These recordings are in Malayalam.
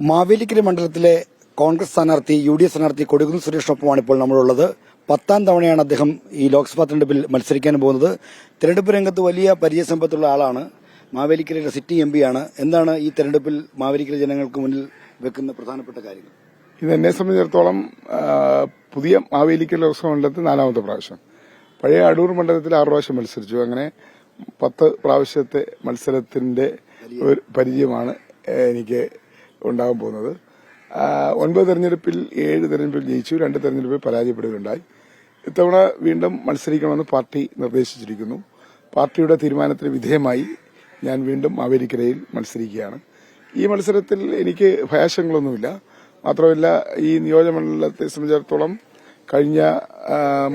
മാവേലിക്കര മണ്ഡലത്തിലെ കോൺഗ്രസ് സ്ഥാനാർത്ഥി യു ഡി എഫ് സ്ഥാനാർത്ഥി കൊടികുന്ന് സുരേഷിനൊപ്പമാണ് ഇപ്പോൾ നമ്മളുള്ളത്. പത്താം തവണയാണ് അദ്ദേഹം ഈ ലോക്സഭാ തെരഞ്ഞെടുപ്പിൽ മത്സരിക്കാൻ പോകുന്നത്. തെരഞ്ഞെടുപ്പ് രംഗത്ത് വലിയ പരിചയസമ്പത്തുള്ള ആളാണ്. മാവേലിക്കരയുടെ സിറ്റി എം ആണ്. എന്താണ് ഈ തെരഞ്ഞെടുപ്പിൽ മാവേലിക്കര ജനങ്ങൾക്ക് മുന്നിൽ വെക്കുന്ന പ്രധാനപ്പെട്ട കാര്യങ്ങൾ? ഇത് എന്നെ സംബന്ധിച്ചിടത്തോളം പുതിയ മാവേലിക്കര ലോക്സഭാ മണ്ഡലത്തിൽ നാലാമത്തെ പ്രാവശ്യം. പഴയ അടൂർ മണ്ഡലത്തിൽ ആറ് പ്രാവശ്യം മത്സരിച്ചു. അങ്ങനെ പത്ത് പ്രാവശ്യത്തെ മത്സരത്തിന്റെ ഒരു പരിചയമാണ് എനിക്ക് ഉണ്ടാകാൻ പോകുന്നത്. ഒൻപത് തെരഞ്ഞെടുപ്പിൽ ഏഴ് തെരഞ്ഞെടുപ്പിൽ ജയിച്ചു രണ്ട് തെരഞ്ഞെടുപ്പിൽ പരാജയപ്പെടുകയുണ്ടായി. ഇത്തവണ വീണ്ടും മത്സരിക്കണമെന്ന് പാർട്ടി നിർദ്ദേശിച്ചിരിക്കുന്നു. പാർട്ടിയുടെ തീരുമാനത്തിന് വിധേയമായി ഞാൻ വീണ്ടും മാവേലിക്കരയിൽ മത്സരിക്കുകയാണ്. ഈ മത്സരത്തിൽ എനിക്ക് ഭയാശങ്കകളൊന്നുമില്ല. മാത്രമല്ല ഈ നിയോജകമണ്ഡലത്തെ സംബന്ധിച്ചിടത്തോളം കഴിഞ്ഞ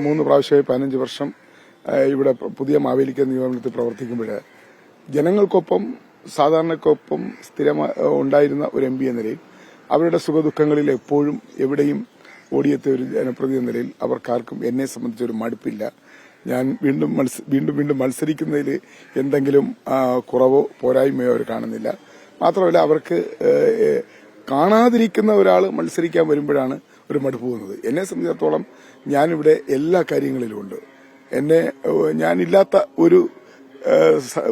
മൂന്ന് പ്രാവശ്യമായി പതിനഞ്ച് വർഷം ഇവിടെ പുതിയ മാവേലിക്കര നിയോജകമണ്ഡലത്തിൽ പ്രവർത്തിക്കുമ്പോൾ ജനങ്ങൾക്കൊപ്പം സാധാരണക്കൊപ്പം സ്ഥിരമായി ഉണ്ടായിരുന്ന ഒരു എം പി എന്ന നിലയിൽ അവരുടെ സുഖദുഃഖങ്ങളിൽ എപ്പോഴും എവിടെയും ഓടിയെത്തിയ ഒരു ജനപ്രതി എന്ന നിലയിൽ അവർക്കാർക്കും എന്നെ സംബന്ധിച്ച് ഒരു മടുപ്പില്ല. ഞാൻ വീണ്ടും വീണ്ടും വീണ്ടും മത്സരിക്കുന്നതിൽ എന്തെങ്കിലും കുറവോ പോരായ്മയോ അവർ കാണുന്നില്ല. മാത്രമല്ല അവർക്ക് കാണാതിരിക്കുന്ന ഒരാൾ മത്സരിക്കാൻ വരുമ്പോഴാണ് ഒരു മടുപ്പ് പോകുന്നത് എന്നെ സംബന്ധിച്ചിടത്തോളം ഞാനിവിടെ എല്ലാ കാര്യങ്ങളിലും ഉണ്ട്. എന്നെ ഞാനില്ലാത്ത ഒരു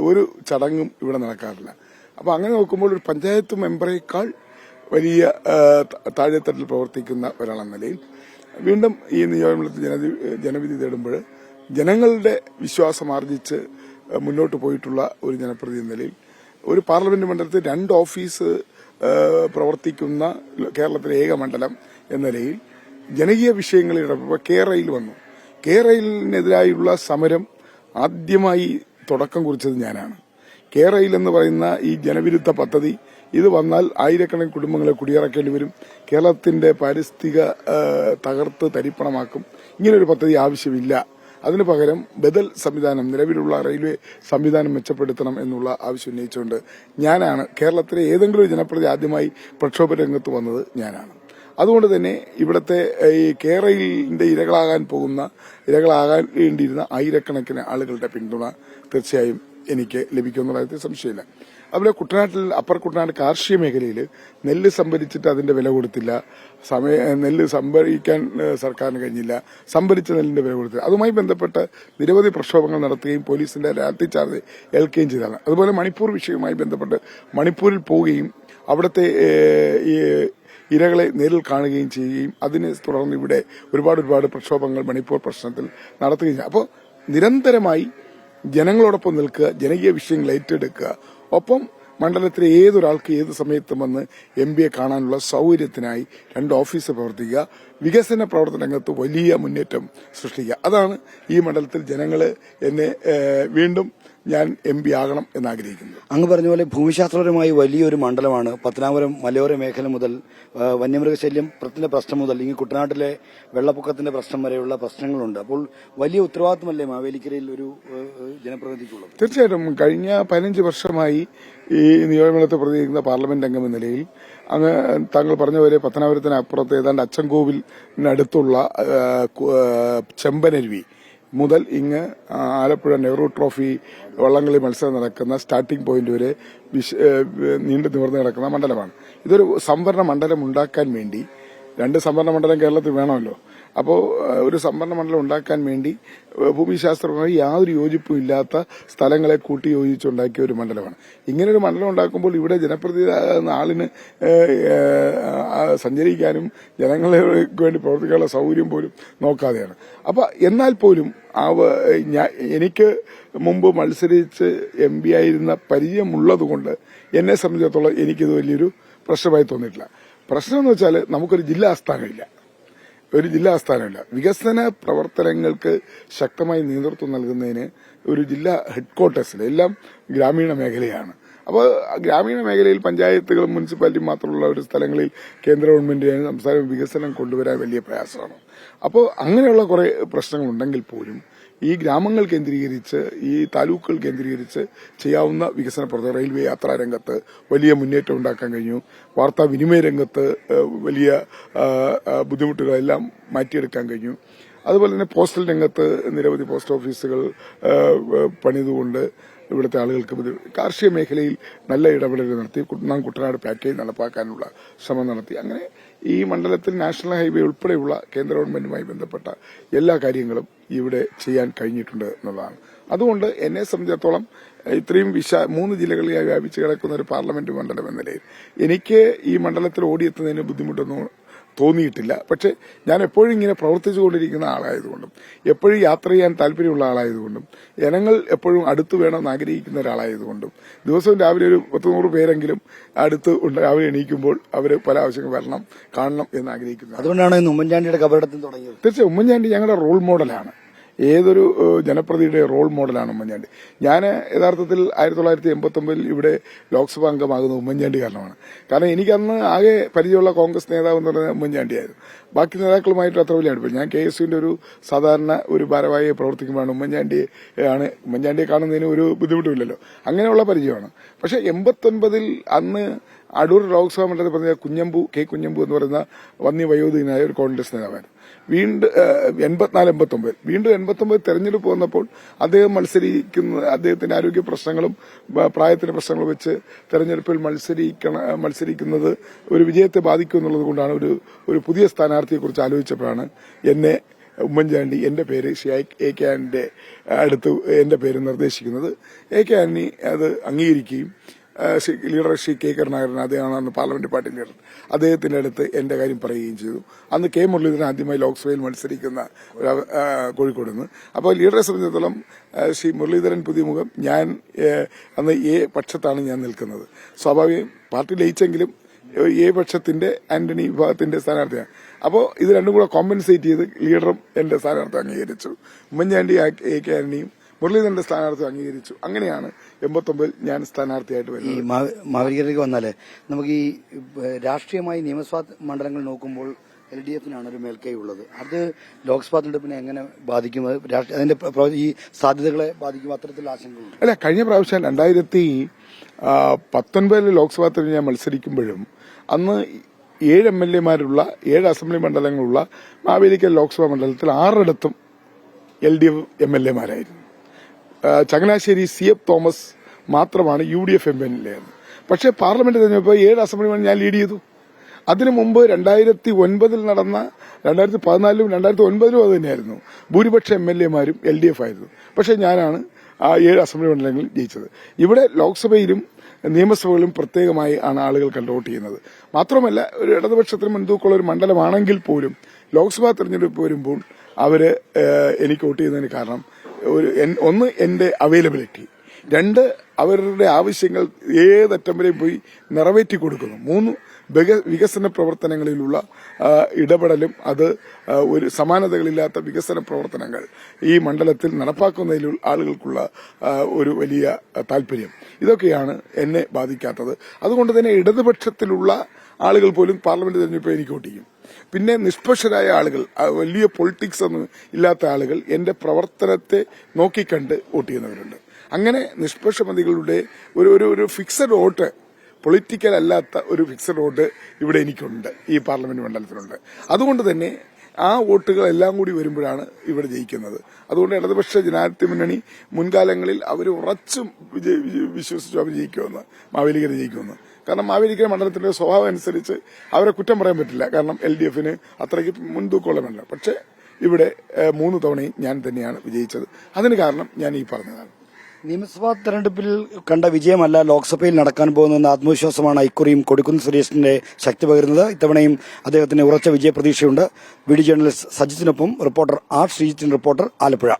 ഒരു ചടങ്ങും ഇവിടെ നടക്കാറില്ല. അപ്പോൾ അങ്ങനെ നോക്കുമ്പോൾ ഒരു പഞ്ചായത്ത് മെമ്പറേക്കാൾ വലിയ താഴെത്തട്ടിൽ പ്രവർത്തിക്കുന്ന ഒരാളെന്ന നിലയിൽ വീണ്ടും ഈ നിയോജകമണ്ഡലത്തിൽ ജനതി ജനവിധി തേടുമ്പോൾ ജനങ്ങളുടെ വിശ്വാസം ആർജിച്ച് മുന്നോട്ട് പോയിട്ടുള്ള ഒരു ജനപ്രതിനിധി നിലയിൽ ഒരു പാർലമെന്റ് മണ്ഡലത്തിൽ രണ്ട് ഓഫീസ് പ്രവർത്തിക്കുന്ന കേരളത്തിലെ ഏക മണ്ഡലം എന്ന നിലയിൽ ജനകീയ വിഷയങ്ങളിൽ കേരളയിൽ വന്നു. കേരളിനെതിരായുള്ള സമരം ആദ്യമായി തുടക്കം കുറിച്ചത് ഞാനാണ്. കേരളയിൽ എന്ന് പറയുന്ന ഈ ജനവിരുദ്ധ പദ്ധതി ഇത് വന്നാൽ ആയിരക്കണക്കിന് കുടുംബങ്ങളെ കുടിയിറക്കേണ്ടി വരും. കേരളത്തിന്റെ പാരിസ്ഥിതിക തകർത്ത് തരിപ്പണമാക്കും. ഇങ്ങനൊരു പദ്ധതി ആവശ്യമില്ല. അതിനു പകരം ബദൽ സംവിധാനം നിലവിലുള്ള റെയിൽവേ സംവിധാനം മെച്ചപ്പെടുത്തണം എന്നുള്ള ആവശ്യം ഉന്നയിച്ചുകൊണ്ട് ഞാനാണ് കേരളത്തിലെ ഏതെങ്കിലും ഒരു ജനപ്രതി ആദ്യമായി പ്രക്ഷോഭ രംഗത്ത് വന്നത് ഞാനാണ്. അതുകൊണ്ട് തന്നെ ഇവിടുത്തെ ഈ കേരളിന്റെ ഇരകളാകാൻ പോകുന്ന ഇരകളാകാൻ വേണ്ടിയിരുന്ന ആയിരക്കണക്കിന് ആളുകളുടെ പിന്തുണ തീർച്ചയായും എനിക്ക് ലഭിക്കുമെന്നുള്ള കാര്യത്തിൽ സംശയമില്ല. അതുപോലെ കുട്ടനാട്ടിൽ അപ്പർ കുട്ടനാട് കാർഷിക മേഖലയിൽ നെല്ല് സംഭരിച്ചിട്ട് അതിന്റെ വില കൊടുത്തില്ല. സമയ നെല്ല് സംഭരിക്കാൻ സർക്കാരിന് കഴിഞ്ഞില്ല. സംഭരിച്ച നെല്ലിന്റെ വില കൊടുത്തില്ല. അതുമായി ബന്ധപ്പെട്ട് നിരവധി പ്രക്ഷോഭങ്ങൾ നടത്തുകയും പോലീസിന്റെ ലാത്തി ചാർജ് ഏൽക്കുകയും ചെയ്തതാണ്. അതുപോലെ മണിപ്പൂർ വിഷയവുമായി ബന്ധപ്പെട്ട് മണിപ്പൂരിൽ പോവുകയും അവിടുത്തെ ഇരകളെ നേരിൽ കാണുകയും ചെയ്യുകയും അതിനെ തുടർന്ന് ഇവിടെ ഒരുപാട് ഒരുപാട് പ്രക്ഷോഭങ്ങൾ മണിപ്പൂർ പ്രശ്നത്തിൽ നടത്തുകയും അപ്പോൾ നിരന്തരമായി ജനങ്ങളോടൊപ്പം നിൽക്കുക ജനകീയ വിഷയങ്ങൾ ഏറ്റെടുക്കുക. ഒപ്പം മണ്ഡലത്തിലെ ഏതൊരാൾക്ക് ഏത് സമയത്തും വന്ന് എം പിയെ കാണാനുള്ള സൗകര്യത്തിനായി രണ്ട് ഓഫീസ് പ്രവർത്തിക്കുക. വികസന പ്രവർത്തന രംഗത്ത് വലിയ മുന്നേറ്റം സൃഷ്ടിക്കുക. അതാണ് ഈ മണ്ഡലത്തിൽ ജനങ്ങൾ എന്നെ വീണ്ടും ഞാൻ എം പി ആകണം എന്നാഗ്രഹിക്കുന്നു. അങ്ങ് പറഞ്ഞ പോലെ ഭൂമിശാസ്ത്രപരമായി വലിയൊരു മണ്ഡലമാണ്. പത്തനാപുരം മലയോര മേഖല മുതൽ വന്യമൃഗശല്യം വന്യമൃഗശല്യത്തിന്റെ പ്രശ്നം മുതൽ അല്ലെങ്കിൽ കുട്ടനാട്ടിലെ വെള്ളപ്പൊക്കത്തിന്റെ പ്രശ്നം വരെയുള്ള പ്രശ്നങ്ങളുണ്ട്. അപ്പോൾ വലിയ ഉത്തരവാദിത്തമല്ലേ മാവേലിക്കരയിൽ ഒരു ജനപ്രതിനിധിക്കുള്ളത്? തീർച്ചയായിട്ടും. കഴിഞ്ഞ പതിനഞ്ച് വർഷമായി ഈ നിയോജകമണ്ഡലത്തെ പ്രതിനിധിക്കുന്ന പാർലമെന്റ് അംഗം എന്ന നിലയിൽ അങ്ങ് താങ്കൾ പറഞ്ഞ പോലെ പത്തനാപുരത്തിന് അപ്പുറത്ത് ഏതാണ്ട് അച്ചൻകോവിലിനടുത്തുള്ള ചെമ്പനരുവി മുതൽ ഇങ്ങ് ആലപ്പുഴ നെഹ്റു ട്രോഫി വള്ളംകളി മത്സരം നടക്കുന്ന സ്റ്റാർട്ടിംഗ് പോയിന്റ് വരെ നീണ്ടു നിവർന്ന് കിടക്കുന്ന മണ്ഡലമാണ്. ഇതൊരു സംവരണ മണ്ഡലം ഉണ്ടാക്കാൻ വേണ്ടി രണ്ട് സംവരണ മണ്ഡലം കേരളത്തിൽ വേണമല്ലോ. അപ്പോൾ ഒരു സംവരണ മണ്ഡലം ഉണ്ടാക്കാൻ വേണ്ടി ഭൂമിശാസ്ത്രപരമായി യാതൊരു യോജിപ്പും ഇല്ലാത്ത സ്ഥലങ്ങളെ കൂട്ടി യോജിച്ചുണ്ടാക്കിയ ഒരു മണ്ഡലമാണ്. ഇങ്ങനെ ഒരു മണ്ഡലം ഉണ്ടാക്കുമ്പോൾ ഇവിടെ ജനപ്രതിനിധിയാകുന്ന ആളിന് സഞ്ചരിക്കാനും ജനങ്ങൾക്ക് വേണ്ടി പ്രവർത്തിക്കാനുള്ള സൗകര്യം പോലും നോക്കാതെയാണ്. അപ്പോൾ എന്നാൽ പോലും എനിക്ക് മുമ്പ് മത്സരിച്ച് എം പി ആയിരുന്ന പരിചയമുള്ളതുകൊണ്ട് എന്നെ സംബന്ധിച്ചിടത്തോളം എനിക്കിത് വലിയൊരു പ്രശ്നമായി തോന്നിയിട്ടില്ല. പ്രശ്നം എന്ന് വെച്ചാൽ നമുക്കൊരു ജില്ലാ ആസ്ഥാനമില്ല. ഒരു ജില്ലാ ആസ്ഥാനമില്ല. വികസന പ്രവർത്തനങ്ങൾക്ക് ശക്തമായി നേതൃത്വം നൽകുന്നതിന് ഒരു ജില്ലാ ഹെഡ്ക്വാർട്ടേഴ്സിൽ എല്ലാം ഗ്രാമീണ മേഖലയാണ്. അപ്പോൾ ഗ്രാമീണ മേഖലയിൽ പഞ്ചായത്തുകളും മുനിസിപ്പാലിറ്റിയും മാത്രമുള്ള ഒരു സ്ഥലങ്ങളിൽ കേന്ദ്ര ഗവൺമെന്റ് സംസ്ഥാന വികസനം കൊണ്ടുവരാൻ വലിയ പ്രയാസമാണ്. അപ്പോൾ അങ്ങനെയുള്ള കുറെ പ്രശ്നങ്ങളുണ്ടെങ്കിൽ പോലും ഈ ഗ്രാമങ്ങൾ കേന്ദ്രീകരിച്ച് ഈ താലൂക്കുകൾ കേന്ദ്രീകരിച്ച് ചെയ്യാവുന്ന വികസന പ്രവർത്തനം റെയിൽവേ യാത്രാ രംഗത്ത് വലിയ മുന്നേറ്റം ഉണ്ടാക്കാൻ കഴിഞ്ഞു. വാർത്താവിനിമയ രംഗത്ത് വലിയ ബുദ്ധിമുട്ടുകളെല്ലാം മാറ്റിയെടുക്കാൻ കഴിഞ്ഞു. അതുപോലെ തന്നെ പോസ്റ്റൽ രംഗത്ത് നിരവധി പോസ്റ്റ് ഓഫീസുകൾ പണിതുകൊണ്ട് ഇവിടുത്തെ ആളുകൾക്ക് കാർഷിക മേഖലയിൽ നല്ല ഇടപെടൽ നടത്തി കുട്ടനാട് കുട്ടനാട് പാക്കേജ് നടപ്പാക്കാനുള്ള ശ്രമം നടത്തി. അങ്ങനെ ഈ മണ്ഡലത്തിൽ നാഷണൽ ഹൈവേ ഉൾപ്പെടെയുള്ള കേന്ദ്ര ഗവൺമെന്റുമായി ബന്ധപ്പെട്ട എല്ലാ കാര്യങ്ങളും ഇവിടെ ചെയ്യാൻ കഴിഞ്ഞിട്ടുണ്ട് എന്നുള്ളതാണ്. അതുകൊണ്ട് എന്നെ സംബന്ധിച്ചിടത്തോളം ഇത്രയും വിശ മൂന്ന് ജില്ലകളിലായി വ്യാപിച്ചു കിടക്കുന്ന ഒരു പാർലമെന്റ് മണ്ഡലം എന്ന നിലയിൽ എനിക്ക് ഈ മണ്ഡലത്തിൽ ഓടിയെത്തുന്നതിന് ബുദ്ധിമുട്ടൊന്നും തോന്നിയിട്ടില്ല. പക്ഷെ ഞാൻ എപ്പോഴും ഇങ്ങനെ പ്രവർത്തിച്ചുകൊണ്ടിരിക്കുന്ന ആളായതുകൊണ്ടും എപ്പോഴും യാത്ര ചെയ്യാൻ താല്പര്യമുള്ള ആളായതുകൊണ്ടും ജനങ്ങൾ എപ്പോഴും അടുത്ത് വേണമെന്ന് ആഗ്രഹിക്കുന്ന ഒരാളായതുകൊണ്ടും ദിവസവും രാവിലെ ഒരു പത്ത് നൂറ് പേരെങ്കിലും അടുത്ത് രാവിലെ എണീക്കുമ്പോൾ അവർ പല ആവശ്യങ്ങൾ വരണം കാണണം എന്ന് ആഗ്രഹിക്കുന്നു. അതുകൊണ്ടാണ് ഉമ്മൻചാണ്ടിയുടെ കബറിടത്തിൽ തുടങ്ങിയത്. തീർച്ചയായും ഉമ്മൻചാണ്ടി ഞങ്ങളുടെ റോൾ മോഡലാണ് ഏതൊരു ജനപ്രതിയുടെ റോൾ മോഡലാണ് ഉമ്മൻചാണ്ടി? ഞാൻ യഥാർത്ഥത്തിൽ ആയിരത്തി തൊള്ളായിരത്തി എൺപത്തി ഒമ്പതിൽ ഇവിടെ ലോക്സഭാ അംഗമാകുന്ന ഉമ്മൻചാണ്ടി കാരണമാണ്. കാരണം എനിക്കന്ന് ആകെ പരിചയമുള്ള കോൺഗ്രസ് നേതാവ് എന്ന് പറയുന്നത് ഉമ്മൻചാണ്ടിയായിരുന്നു ബാക്കി നേതാക്കളുമായിട്ട് അത്ര വലിയ അടുപ്പില്ല. ഞാൻ കെ എസ് യുവിന്റെ ഒരു സാധാരണ ഒരു ഭാരവാഹിയെ പ്രവർത്തിക്കുമ്പോഴാണ് ഉമ്മൻചാണ്ടിയെ ആണ് ഉമ്മൻചാണ്ടിയെ കാണുന്നതിന് ഒരു ബുദ്ധിമുട്ടുമില്ലല്ലോ. അങ്ങനെയുള്ള പരിചയമാണ്. പക്ഷെ എൺപത്തൊൻപതിൽ അന്ന് അടൂർ ലോക്സഭാ മണ്ഡലത്തിൽ പറഞ്ഞ കുഞ്ഞമ്പു കെ കുഞ്ഞമ്പു എന്ന് പറയുന്ന വന്നി വയോധികനായ ഒരു കോൺഗ്രസ് നേതാവായിരുന്നു. വീണ്ടും എൺപത്തിനാല് എൺപത്തൊമ്പത്. വീണ്ടും എൺപത്തൊമ്പത് തെരഞ്ഞെടുപ്പ് വന്നപ്പോൾ അദ്ദേഹം മത്സരിക്കുന്ന അദ്ദേഹത്തിന്റെ ആരോഗ്യ പ്രശ്നങ്ങളും പ്രായത്തിന്റെ പ്രശ്നങ്ങളും വെച്ച് തെരഞ്ഞെടുപ്പിൽ മത്സരിക്കണ മത്സരിക്കുന്നത് ഒരു വിജയത്തെ ബാധിക്കും എന്നുള്ളത് കൊണ്ടാണ് ഒരു ഒരു പുതിയ സ്ഥാനാർത്ഥിയെക്കുറിച്ച് ആലോചിച്ചപ്പോഴാണ് എന്നെ ഉമ്മൻചാണ്ടി എന്റെ പേര് ശ്രീ എ കെ ആന്റെ അടുത്ത് എന്റെ പേര് നിർദ്ദേശിക്കുന്നത്. എ കെ ആന്റി അത് അംഗീകരിക്കുകയും ലീഡർ ശ്രീ കെ കരുണാകരൻ അദ്ദേഹമാണ് അന്ന് പാർലമെന്റ് പാർട്ടി ലീഡർ. അദ്ദേഹത്തിന്റെ അടുത്ത് എന്റെ കാര്യം പറയുകയും ചെയ്തു. അന്ന് കെ മുരളീധരൻ ആദ്യമായി ലോക്സഭയിൽ മത്സരിക്കുന്ന കോഴിക്കോട് നിന്ന് അപ്പോൾ ലീഡറെ സംബന്ധിച്ചിടത്തോളം ശ്രീ മുരളീധരൻ പുതിയമുഖം ഞാൻ അന്ന് എ പക്ഷത്താണ് ഞാൻ നിൽക്കുന്നത്. സ്വാഭാവികം പാർട്ടി ലയിച്ചെങ്കിലും എ പക്ഷത്തിന്റെ ആന്റണി വിഭാഗത്തിന്റെ സ്ഥാനാർത്ഥിയാണ്. അപ്പോൾ ഇത് രണ്ടും കൂടെ കോമ്പൻസേറ്റ് ചെയ്ത് ലീഡറും എന്റെ സ്ഥാനാർത്ഥി അംഗീകരിച്ചു. ഉമ്മൻചാണ്ടി എ കെ ആന്റണിയും മുരളീധരന്റെ സ്ഥാനാർത്ഥി അംഗീകരിച്ചു. അങ്ങനെയാണ് എൺപത്തൊമ്പതിൽ ഞാൻ സ്ഥാനാർത്ഥിയായിട്ട് വരുന്നത്. ഈ മാവേലിക്കരയ്ക്ക് വന്നാൽ നമുക്ക് ഈ രാഷ്ട്രീയമായി നിയമസഭാ മണ്ഡലങ്ങൾ നോക്കുമ്പോൾ എൽ ഡി എഫിനാണ് ഒരു മേൽക്കൈ ഉള്ളത് അത് ലോക്സഭാ തെരഞ്ഞെടുപ്പിനെ എങ്ങനെ ബാധിക്കും? അതിന്റെ ഈ സാധ്യതകളെ ബാധിക്കും അത്തരത്തിലുള്ള ആശങ്കകളുണ്ട്. അല്ല കഴിഞ്ഞ പ്രാവശ്യം രണ്ടായിരത്തി പത്തൊൻപതിൽ ലോക്സഭാ തെരഞ്ഞെടുപ്പ് ഞാൻ മത്സരിക്കുമ്പോഴും അന്ന് ഏഴ് എം എൽ എമാരുള്ള ഏഴ് അസംബ്ലി മണ്ഡലങ്ങളുള്ള മാവേലിക്കൽ ലോക്സഭാ മണ്ഡലത്തിൽ ആറിടത്തും L D F M L എമാരായിരുന്നു Changanassery C F Thomas മാത്രമാണ് U D F M A പക്ഷേ പാർലമെന്റ് തെരഞ്ഞെടുപ്പ് ഏഴ് അസംബ്ലി ഞാൻ ലീഡ് ചെയ്തു. അതിനു മുമ്പ് രണ്ടായിരത്തി ഒൻപതിൽ നടന്ന രണ്ടായിരത്തി പതിനാലിലും രണ്ടായിരത്തി ഒൻപതിലും അത് തന്നെയായിരുന്നു. ഭൂരിപക്ഷ എം എൽ എമാരും എൽ ഡി എഫ് ആയിരുന്നു. പക്ഷേ ഞാനാണ് ആ ഏഴ് അസംബ്ലി മണ്ഡലങ്ങളിൽ ജയിച്ചത്. ഇവിടെ ലോക്സഭയിലും നിയമസഭകളിലും പ്രത്യേകമായി ആണ് ആളുകൾ കണ്ട് വോട്ട് ചെയ്യുന്നത്. മാത്രമല്ല ഒരു ഇടതുപക്ഷത്തിന് മുൻതൂക്കമുള്ള ഒരു മണ്ഡലമാണെങ്കിൽ പോലും ലോക്സഭാ തെരഞ്ഞെടുപ്പ് വരുമ്പോൾ അവർ എനിക്ക് വോട്ട് ചെയ്യുന്നതിന് കാരണം ഒരു ഒന്ന് എന്റെ അവൈലബിലിറ്റി രണ്ട് അവരുടെ ആവശ്യങ്ങൾ ഏതറ്റം വരെ പോയി നിറവേറ്റി കൊടുക്കുന്നു. മൂന്ന് വികസന പ്രവർത്തനങ്ങളിലുള്ള ഇടപെടലും അത് ഒരു സമാനതകളില്ലാത്ത വികസന പ്രവർത്തനങ്ങൾ ഈ മണ്ഡലത്തിൽ നടപ്പാക്കുന്നതിൽ ആളുകൾക്കുള്ള ഒരു വലിയ താല്പര്യം. ഇതൊക്കെയാണ് എന്നെ ബാധിക്കാത്തത്. അതുകൊണ്ട് തന്നെ ഇടതുപക്ഷത്തിലുള്ള ആളുകൾ പോലും പാർലമെന്റ് തെരഞ്ഞെടുപ്പ് എനിക്ക് വോട്ട് ചെയ്യും. പിന്നെ നിഷ്പക്ഷരായ ആളുകൾ വലിയ പൊളിറ്റിക്സ് ഒന്നും ഇല്ലാത്ത ആളുകൾ എന്റെ പ്രവർത്തനത്തെ നോക്കിക്കണ്ട് വോട്ട് ചെയ്യുന്നവരുണ്ട്. അങ്ങനെ നിഷ്പക്ഷമതികളുടെ ഒരു ഒരു ഒരു ഫിക്സഡ് വോട്ട് പൊളിറ്റിക്കൽ അല്ലാത്ത ഒരു ഫിക്സഡ് വോട്ട് ഇവിടെ എനിക്കുണ്ട് ഈ പാർലമെന്റ് മണ്ഡലത്തിലുണ്ട്. അതുകൊണ്ട് തന്നെ ആ വോട്ടുകൾ എല്ലാം കൂടി വരുമ്പോഴാണ് ഇവിടെ ജയിക്കുന്നത്. അതുകൊണ്ട് ഇടതുപക്ഷ ജനാധിപത്യ മുന്നണി മുൻകാലങ്ങളിൽ അവർ ഉറച്ചും വിശ്വസിച്ചു അവർ ജയിക്കുമെന്ന് മാവേലിക്കര ജയിക്കുമെന്ന്. കാരണം മാവേലിക്കര മണ്ഡലത്തിന്റെ സ്വഭാവം അനുസരിച്ച് അവരെ കുറ്റം പറയാൻ പറ്റില്ല. കാരണം എൽ ഡി എഫിന് അത്രയ്ക്ക് മുൻതൂക്കമുള്ള മണ്ഡലം. പക്ഷേ ഇവിടെ മൂന്ന് തവണയും ഞാൻ തന്നെയാണ് വിജയിച്ചത്. അതിന് കാരണം ഞാൻ ഈ പറഞ്ഞതാണ്. നിയമസഭാ തെരഞ്ഞെടുപ്പിൽ കണ്ട വിജയമല്ല ലോക്സഭയിൽ നടക്കാൻ പോകുന്ന ആത്മവിശ്വാസമാണ് ഇക്കുറിയും കൊടിക്കുന്ന് സുരേഷിന്റെ ശക്തി പകരുന്നത്. ഇത്തവണയും അദ്ദേഹത്തിന് ഉറച്ച വിജയപ്രതീക്ഷയുണ്ട്. വീഡിയോ ജേർണലിസ്റ്റ് സജിത്തിനൊപ്പം റിപ്പോർട്ടർ ആർ ശ്രീജിത്തിൻ റിപ്പോർട്ടർ ആലപ്പുഴ.